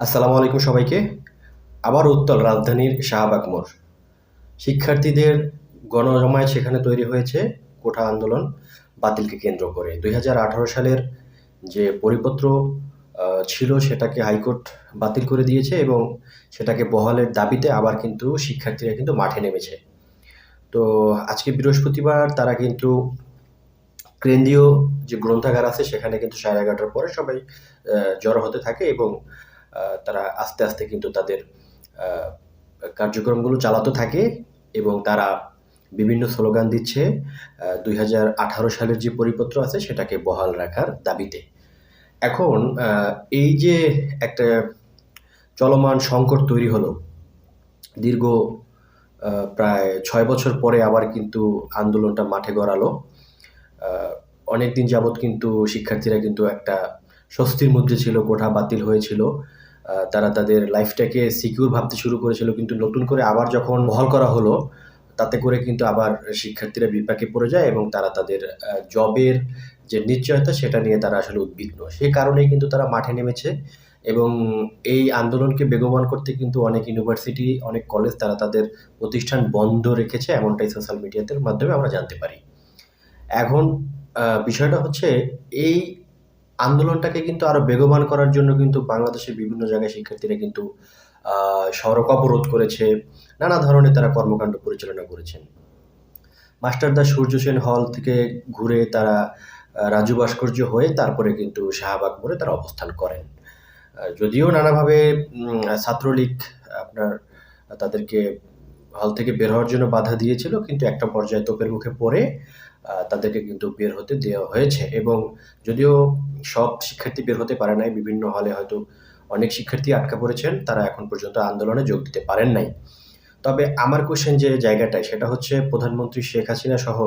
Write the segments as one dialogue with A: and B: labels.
A: আসসালামু আলাইকুম সবাইকে। আবার উত্তল রাজধানীর শাহবাগ মোড়। শিক্ষার্থীদের গণজমায়েত সেখানে তৈরি হয়েছে। কোঠা আন্দোলন বাতিলকে কেন্দ্র করে। দু হাজার আঠারো সালের যে পরিপত্র ছিল সেটাকে হাইকোর্ট বাতিল করে দিয়েছে এবং সেটাকে বহালের দাবিতে আবার কিন্তু শিক্ষার্থীরা কিন্তু মাঠে নেমেছে। তো আজকে বৃহস্পতিবার তারা কিন্তু কেন্দ্রীয় যে গ্রন্থাগার আছে সেখানে কিন্তু সাড়ে এগারোটার পরে সবাই জড়ো হতে থাকে এবং তারা আস্তে আস্তে কিন্তু তাদের কার্যক্রমগুলো চালাতে থাকে এবং তারা বিভিন্ন স্লোগান দিচ্ছে দুই হাজার আঠারো সালের যে পরিপত্র আছে সেটাকে বহাল রাখার দাবিতে। এখন এই যে একটা চলমান সংকট তৈরি হলো, দীর্ঘ প্রায় ছয় বছর পরে আবার কিন্তু আন্দোলনটা মাঠে গড়ালো। অনেক দিন যাবৎ কিন্তু শিক্ষার্থীরা কিন্তু একটা স্বস্তির মধ্যে ছিল, কোঠা বাতিল হয়েছিল। তারা তাদের লাইফটাকে সিকিউর ভাবতে শুরু করেছিল। কিন্তু নতুন করে আবার যখন বহাল করা হলো, তাতে করে কিন্তু আবার শিক্ষার্থীরা বিপাকে পড়ে যায় এবং তারা তাদের জবের যে নিশ্চয়তা, সেটা নিয়ে তারা আসলে উদ্বিগ্ন। সেই কারণেই কিন্তু তারা মাঠে নেমেছে এবং এই আন্দোলনকে বেগবান করতে কিন্তু অনেক ইউনিভার্সিটি অনেক কলেজ তারা তাদের প্রতিষ্ঠান বন্ধ রেখেছে, এমনটাই সোশ্যাল মিডিয়াতে মাধ্যমে আমরা জানতে পারি। এখন বিষয়টা হচ্ছে এই আন্দোলনটাকে কিন্তু আরও বেগবান করার জন্য কিন্তু বাংলাদেশের বিভিন্ন জায়গায় শিক্ষার্থীরা কিন্তু সড়ক অবরোধ করেছে, নানা ধরনের তারা কর্মকাণ্ড পরিচালনা করেছেন। মাস্টারদা সূর্য সেন হল থেকে ঘুরে তারা রাজু ভাস্কর্য হয়ে তারপরে কিন্তু শাহবাগ মোড়ে তারা অবস্থান করেন। যদিও নানাভাবে ছাত্রলীগ আপনার, তাদেরকে হল থেকে বের হওয়ার জন্য বাধা দিয়েছিল, কিন্তু একটা পর্যায়ে তোপের মুখে পড়ে তাদেরকে কিন্তু বের হতে দেওয়া হয়েছে। এবং যদিও সব শিক্ষার্থী বের হতে পারে নাই, বিভিন্ন হলে হয়তো অনেক শিক্ষার্থী আটকা পড়েছেন, তারা এখন পর্যন্ত আন্দোলনে যোগ দিতে পারেন নাই। তবে আমার কোশ্চেন যে জায়গাটায়, সেটা হচ্ছে প্রধানমন্ত্রী শেখ হাসিনা সহ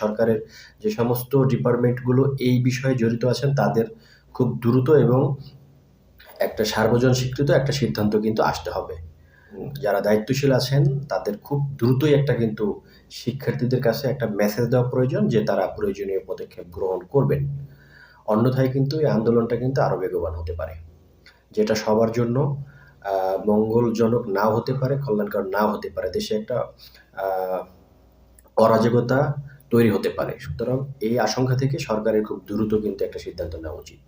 A: সরকারের যে সমস্ত ডিপার্টমেন্টগুলো এই বিষয়ে জড়িত আছেন, তাদের খুব দ্রুত এবং একটা সার্বজন স্বীকৃত একটা সিদ্ধান্ত কিন্তু আসতে হবে। যারা দায়িত্বশীল আছেন, তাদের খুব দ্রুতই একটা কিন্তু শিক্ষার্থীদের কাছে একটা মেসেজ দেওয়া প্রয়োজন যে তারা প্রয়োজনীয় পদক্ষেপ গ্রহণ করবেন। অন্যথায় কিন্তু এই আন্দোলনটা কিন্তু আরও বেগবান হতে পারে। যেটা সবার জন্য মঙ্গলজনক নাও হতে পারে, কল্যাণকর নাও হতে পারে। দেশে একটা অরাজকতা তৈরি হতে পারে। সুতরাং এই আশঙ্কা থেকে সরকারের খুব দ্রুত কিন্তু একটা সিদ্ধান্ত নেওয়া উচিত।